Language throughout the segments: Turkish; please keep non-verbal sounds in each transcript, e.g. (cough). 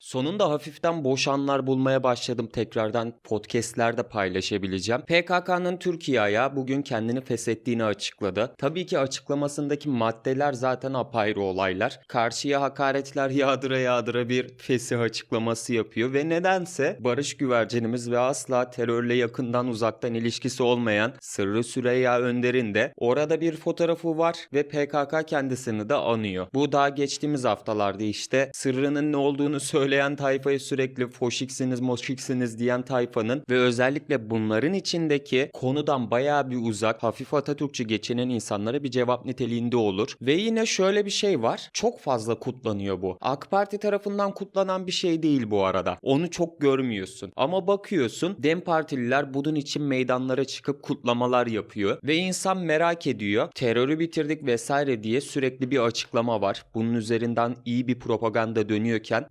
Sonunda hafiften boş anlar bulmaya başladım tekrardan podcastlerde paylaşabileceğim. PKK'nın Türkiye ayağı bugün kendini feshettiğini açıkladı. Tabii ki açıklamasındaki maddeler zaten apayrı olaylar. Karşıya hakaretler (laughs) yağdıra yağdıra bir fesih açıklaması yapıyor ve nedense barış güvercinimiz ve asla terörle yakından uzaktan ilişkisi olmayan Sırrı Süreyya Önder'in de orada bir fotoğrafı var ve PKK kendisini de anıyor. Bu daha geçtiğimiz haftalarda işte Sırrı'nın ne olduğunu (laughs) söyleyen tayfayı sürekli foşiksiniz moşiksiniz diyen tayfanın ve özellikle bunların içindeki konudan bayağı bir uzak hafif Atatürkçü geçinen insanlara bir cevap niteliğinde olur. Ve yine şöyle bir şey var. Çok fazla kutlanıyor bu. AK Parti tarafından kutlanan bir şey değil bu arada. Onu çok görmüyorsun. Ama bakıyorsun Dem Partililer bunun için meydanlara çıkıp kutlamalar yapıyor. Ve insan merak ediyor. Terörü bitirdik vesaire diye sürekli bir açıklama var. Bunun üzerinden iyi bir propaganda dönüyorken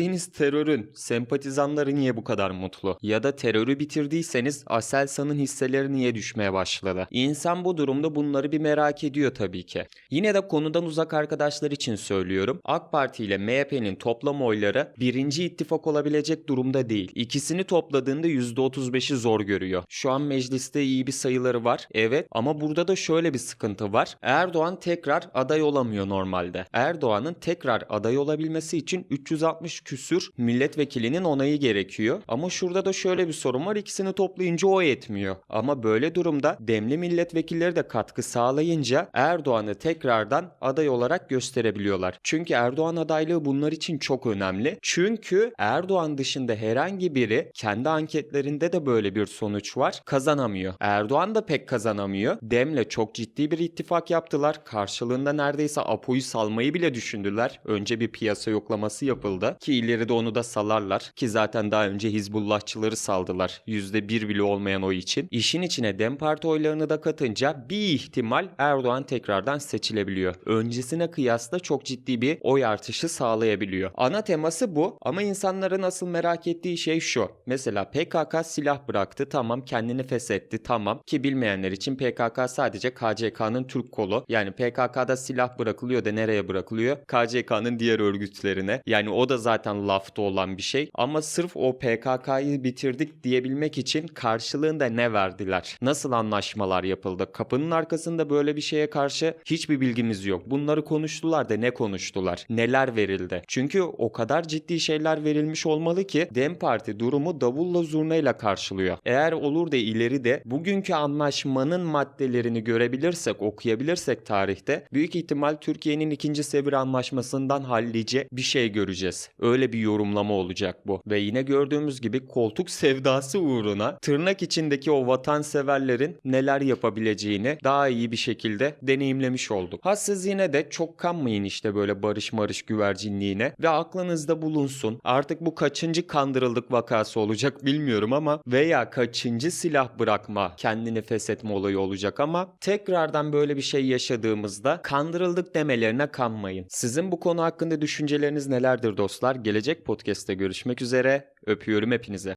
bitirdiğiniz terörün sempatizanları niye bu kadar mutlu? Ya da terörü bitirdiyseniz Aselsan'ın hisseleri niye düşmeye başladı? İnsan bu durumda bunları bir merak ediyor tabii ki. Yine de konudan uzak arkadaşlar için söylüyorum. AK Parti ile MHP'nin toplam oyları birinci ittifak olabilecek durumda değil. İkisini topladığında %35'i zor görüyor. Şu an mecliste iyi bir sayıları var. Evet ama burada da şöyle bir sıkıntı var. Erdoğan tekrar aday olamıyor normalde. Erdoğan'ın tekrar aday olabilmesi için 360 küsür milletvekilinin onayı gerekiyor. Ama şurada da şöyle bir sorun var. İkisini toplayınca o yetmiyor. Ama böyle durumda demli milletvekilleri de katkı sağlayınca Erdoğan'ı tekrardan aday olarak gösterebiliyorlar. Çünkü Erdoğan adaylığı bunlar için çok önemli. Çünkü Erdoğan dışında herhangi biri kendi anketlerinde de böyle bir sonuç var. Kazanamıyor. Erdoğan da pek kazanamıyor. Dem'le çok ciddi bir ittifak yaptılar. Karşılığında neredeyse Apo'yu salmayı bile düşündüler. Önce bir piyasa yoklaması yapıldı. Ki ileride onu da salarlar. Ki zaten daha önce Hizbullahçıları saldılar. %1 bile olmayan oy için. İşin içine Dem Parti oylarını da katınca bir ihtimal Erdoğan tekrardan seçilebiliyor. Öncesine kıyasla çok ciddi bir oy artışı sağlayabiliyor. Ana teması bu ama insanların asıl merak ettiği şey şu. Mesela PKK silah bıraktı tamam kendini feshetti tamam ki bilmeyenler için PKK sadece KCK'nın Türk kolu. Yani PKK'da silah bırakılıyor da nereye bırakılıyor? KCK'nın diğer örgütlerine. Yani o da zaten lafta olan bir şey. Ama sırf o PKK'yı bitirdik diyebilmek için karşılığında ne verdiler? Nasıl anlaşmalar yapıldı? Kapının arkasında böyle bir şeye karşı hiçbir bilgimiz yok. Bunları konuştular da ne konuştular? Neler verildi? Çünkü o kadar ciddi şeyler verilmiş olmalı ki Dem Parti durumu davulla zurnayla karşılıyor. Eğer olur da ileride bugünkü anlaşmanın maddelerini görebilirsek, okuyabilirsek tarihte büyük ihtimal Türkiye'nin ikinci Sevr Anlaşması'ndan hallice bir şey göreceğiz. Öyle bir yorumlama olacak bu. Ve yine gördüğümüz gibi koltuk sevdası uğruna tırnak içindeki o vatanseverlerin neler yapabileceğini daha iyi bir şekilde deneyimlemiş olduk. Ha siz yine de çok kanmayın işte böyle barış marış güvercinliğine ve aklınızda bulunsun. Artık bu kaçıncı kandırıldık vakası olacak bilmiyorum ama veya kaçıncı silah bırakma kendini feshetme olayı olacak ama tekrardan böyle bir şey yaşadığımızda kandırıldık demelerine kanmayın. Sizin bu konu hakkında düşünceleriniz nelerdir dostlar? Gelecek podcast'te görüşmek üzere. Öpüyorum hepinize.